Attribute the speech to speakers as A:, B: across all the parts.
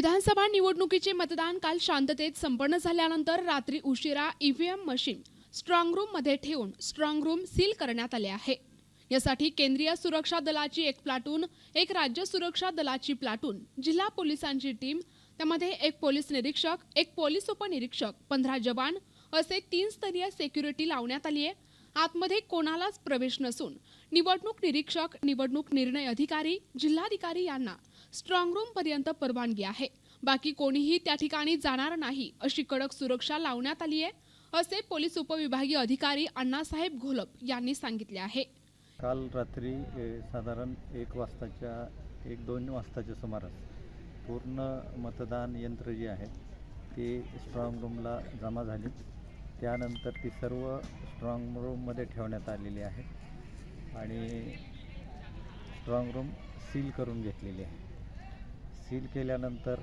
A: विधानसभा निवडणुकीचे मतदान काल शांततेत संपन्न झाल्यानंतर रात्री उशिरा ईव्हीएम मशीन स्ट्रॉंग रूममध्ये ठेवून स्ट्रॉंग रूम सील करण्यात आले आहे. यासाठी केंद्रीय सुरक्षा दलाची एक प्लाटून एक राज्य सुरक्षा दलाची प्लाटून जिल्हा पोलिसांची टीम त्यामध्ये एक पोलीस निरीक्षक एक पोलीस उपनिरीक्षक पंधरा जवान असे तीन स्तरीय सेक्युरिटी लावण्यात आली आहे. आतमध्ये कोणालाच प्रवेश नसून निवडणूक निरीक्षक निवडणूक निर्णय अधिकारी जिल्हाधिकारी यांना स्ट्रॉंग रूम पर्यंत परवानगी आहे. बाकी कोणीही त्या ठिकाणी जाणार नाही अशी कडक सुरक्षा लावण्यात आली आहे असे पोलीस उपविभागीय अधिकारी अण्णासाहेब घोलप यांनी सांगितले आहे.
B: काल रात्री ए, साधारण एक वाजताच्या एक दोन वाजताच्या सुमारास पूर्ण मतदान यंत्र जे आहेत ते स्ट्रॉंग रूमला जमा झाली. त्यानंतर ती सर्व स्ट्रॉंग रूममध्ये ठेवण्यात आलेली आहे आणि स्ट्रॉंग रूम सील करून घेतलेली आहे. सील केल्यानंतर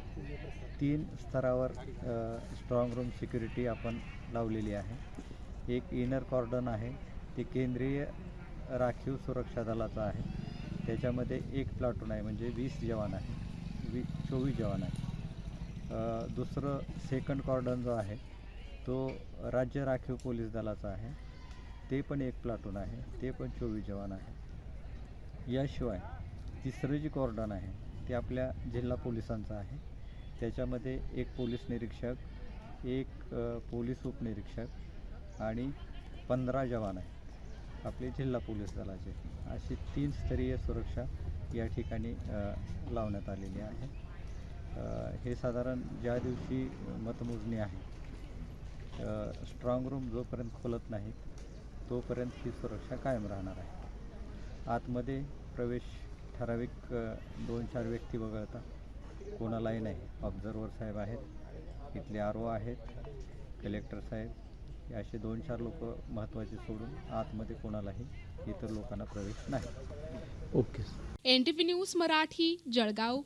B: तीन स्तरावर स्ट्रॉंग रूम सिक्युरिटी आपण लावलेली आहे. एक इनर कॉर्डन आहे ते केंद्रीय राखीव सुरक्षा दलाचं आहे. त्याच्यामध्ये एक प्लाटून आहे म्हणजे वीस जवान आहे वी चोवीस जवान आहे. दुसरं सेकंड कॉर्डन जो आहे तो राज्य राखीव पोलीस दलाचा आहे. ते पण एक प्लाटून आहे ते पण चोवीस जवान आहे. याशिवाय तिसरं जी कॉर्डन आहे ते आपल्या जिल्हा पोलिसांचं आहे. त्याच्यामध्ये एक पोलीस निरीक्षक एक पोलीस उपनिरीक्षक आणि पंधरा जवान आहेत. आपले जिल्हा पोलीस दलाचे. अशी तीन स्तरीय सुरक्षा या ठिकाणी लावण्यात आलेली आहे. हे साधारण ज्या दिवशी मतमोजणी आहे स्ट्रॉंग रूम जोपर्यंत खोलत नाहीत तोपर्यंत ही सुरक्षा कायम राहणार आहे. आतमध्ये प्रवेश ठराविक दोन चार व्यक्ती वगळता कोणालाही नाही. ऑब्झर्वर साहेब आहेत इथले आर ओ आहेत कलेक्टर साहेब असे दोन चार लोक महत्त्वाचे सोडून आतमध्ये कोणालाही इतर लोकांना प्रवेश नाही.
C: Okay
A: N T V news Marathi Jalgaon.